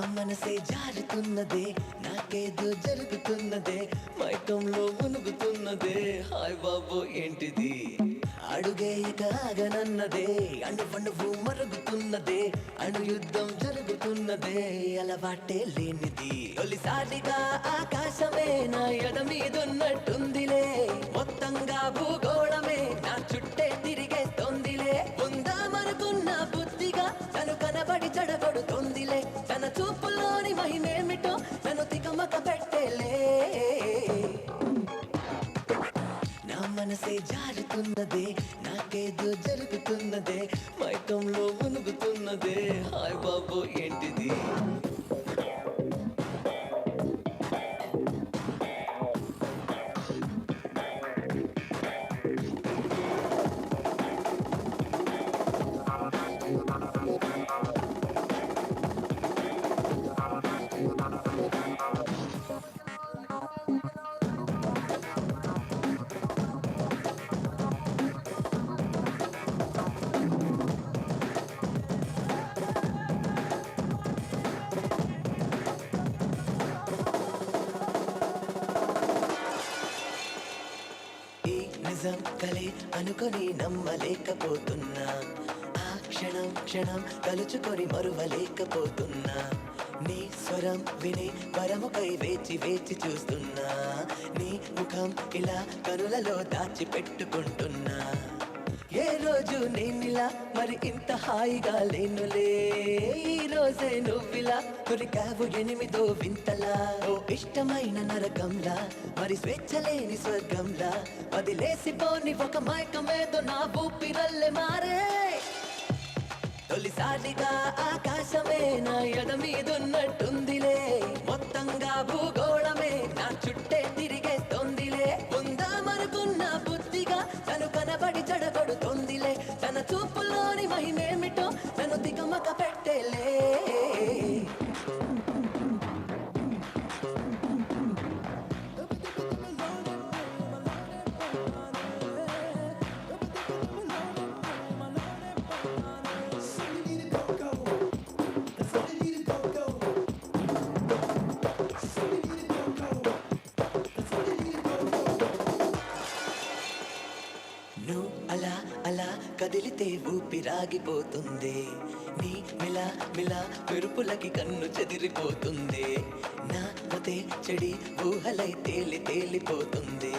మనసే జారుతున్నదే నాకేదో జరుగుతున్నదే మైకంలో మునుగుతున్నదే. హాయ్ బాబు ఏంటిది? అడుగేయక ఆగనన్నదే అణు పండువు మరుగుతున్నదే అణు యుద్ధం జరుగుతున్నదే అలవాటే లేనిది. తొలిసారిగా ఆకాశమే నా ఎద మీదున్నట్టుందిలే మొత్తంగా భూగోళమే మనసే నాకేదో జరుగుతున్నదే మైకంలో ఉనుగుతున్నదే. హాయ్ బాబు ఏంటిది? ఈ నిజం కలే అనుకొని నమ్మలేకపోతున్నా. ఆ క్షణం క్షణం తలుచుకొని మరువలేకపోతున్నా. నీ స్వరం విని వరముకై వేచి వేచి చూస్తున్నా. నీ ముఖం ఇలా కనులలో దాచి పెట్టుకుంటున్నా రోజు నేనిలా మరి ఇంత హాయిగా లేనులే. ఈ రోజే నువ్విలా దొరికావు ఎనిమిదో వింతలా. ఓ ఇష్టమైన నరకంలా మరి స్వేచ్ఛ లేని స్వర్గంలా. వదిలేసిపోని ఒక మైకమేదో నా భూపిరల్లె మారే. తొలిసారిగా ఆకాశమే నా ఎడ మీదున్నట్టుందిలే మొత్తంగా భూగో మహిమేమిటో నన్ను దిగమక పెట్టేలే కదిలితే ఊపిరాగిపోతుంది నీ మిలా మిలా మెరుపులకి కన్ను చెదిరిపోతుంది. నా మతే చెడి ఊహలై తేలి తేలిపోతుంది.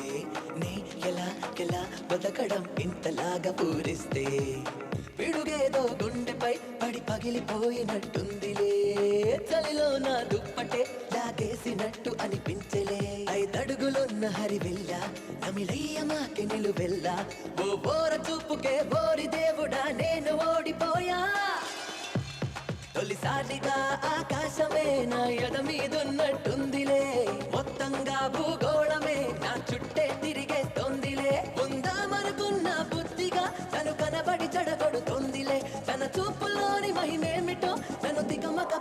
నీ ఎలా ఎలా బతకడం ఇంతలాగా పూరిస్తే. పిడుగేదో గుండెపై పడి పగిలిపోయినట్టుందిలే. చలిలో నా దుప్పటే లాగేసినట్టు అనిపి నిలువెల్ల? ఓ బోర చూపుకే బోరి దేవుడా నేను ఓడిపోయా? తొలిసారిగా ఆకాశమే నా ఎద మీదున్నట్టుందిలే. మొత్తంగా భూగోళమే నా చుట్టే తిరిగేస్తోందిలే. ఉందామనుకున్న బుద్ధిగా తను కనబడి చెడగొడుతోందిలే. తన చూపులోని మహిమేమిటో తను దిగమక